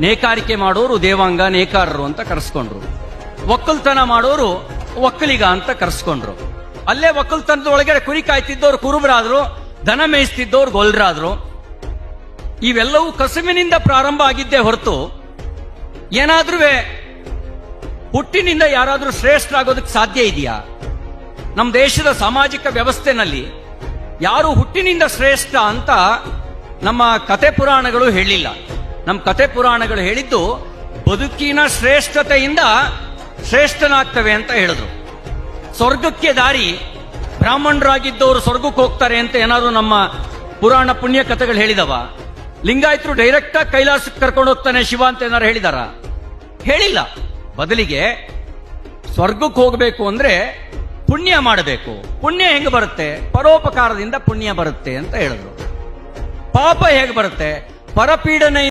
ನೇಕಾರಿಕೆ ಮಾಡೋರು ದೇವಾಂಗ ನೇಕಾರರು ಅಂತ ಕರೆಸ್ಕೊಂಡ್ರು. ಒಕ್ಕಲ್ತನ ಮಾಡೋರು ಒಕ್ಕಲಿಗ ಅಂತ ಕರೆಸ್ಕೊಂಡ್ರು. ಅಲ್ಲೇ ಒಕ್ಕಲ್ತನದ ಒಳಗಡೆ ಕುರಿ ಕಾಯ್ತಿದ್ದವ್ರು ಕುರುಬರಾದ್ರು, ದನ ಮೇಯಿಸ್ತಿದ್ದವ್ರು ಗೊಲ್ರಾದ್ರು. ಇವೆಲ್ಲವೂ ಕಸುವಿನಿಂದ ಪ್ರಾರಂಭ ಆಗಿದ್ದೇ ಹೊರತು ಏನಾದ್ರೂ ಹುಟ್ಟಿನಿಂದ ಯಾರಾದ್ರೂ ಶ್ರೇಷ್ಠರಾಗೋದಕ್ಕೆ ಸಾಧ್ಯ ಇದೆಯಾ? ನಮ್ಮ ದೇಶದ ಸಾಮಾಜಿಕ ವ್ಯವಸ್ಥೆನಲ್ಲಿ ಯಾರು ಹುಟ್ಟಿನಿಂದ ಶ್ರೇಷ್ಠ ಅಂತ ನಮ್ಮ ಕತೆ ಪುರಾಣಗಳು ಹೇಳಿಲ್ಲ. ನಮ್ಮ ಕತೆ ಪುರಾಣಗಳು ಹೇಳಿದ್ದು ಬದುಕಿನ ಶ್ರೇಷ್ಠತೆಯಿಂದ ಶ್ರೇಷ್ಠನಾಗ್ತವೆ ಅಂತ ಹೇಳಿದ್ರು. ಸ್ವರ್ಗಕ್ಕೆ ದಾರಿ, ಬ್ರಾಹ್ಮಣರಾಗಿದ್ದವರು ಸ್ವರ್ಗಕ್ಕೆ ಹೋಗ್ತಾರೆ ಅಂತ ಏನಾದ್ರು ನಮ್ಮ ಪುರಾಣ ಪುಣ್ಯ ಕಥೆಗಳು ಹೇಳಿದವ? ಲಿಂಗಾಯತರು ಡೈರೆಕ್ಟ್ ಆಗಿ ಕೈಲಾಸಕ್ಕೆ ಕರ್ಕೊಂಡು ಹೋಗ್ತಾನೆ ಶಿವ ಅಂತ ಏನಾರು ಹೇಳಿದಾರ? ಹೇಳಿಲ್ಲ. ಬದಲಿಗೆ ಸ್ವರ್ಗಕ್ಕೆ ಹೋಗಬೇಕು ಅಂದ್ರೆ ಪುಣ್ಯ ಮಾಡಬೇಕು. ಪುಣ್ಯ ಹೆಂಗ್ ಬರುತ್ತೆ? ಪರೋಪಕಾರದಿಂದ ಪುಣ್ಯ ಬರುತ್ತೆ ಅಂತ ಹೇಳಿದ್ರು. ಪಾಪ ಹೇಗೆ ಬರುತ್ತೆ? ಪರಪೀಡನೆ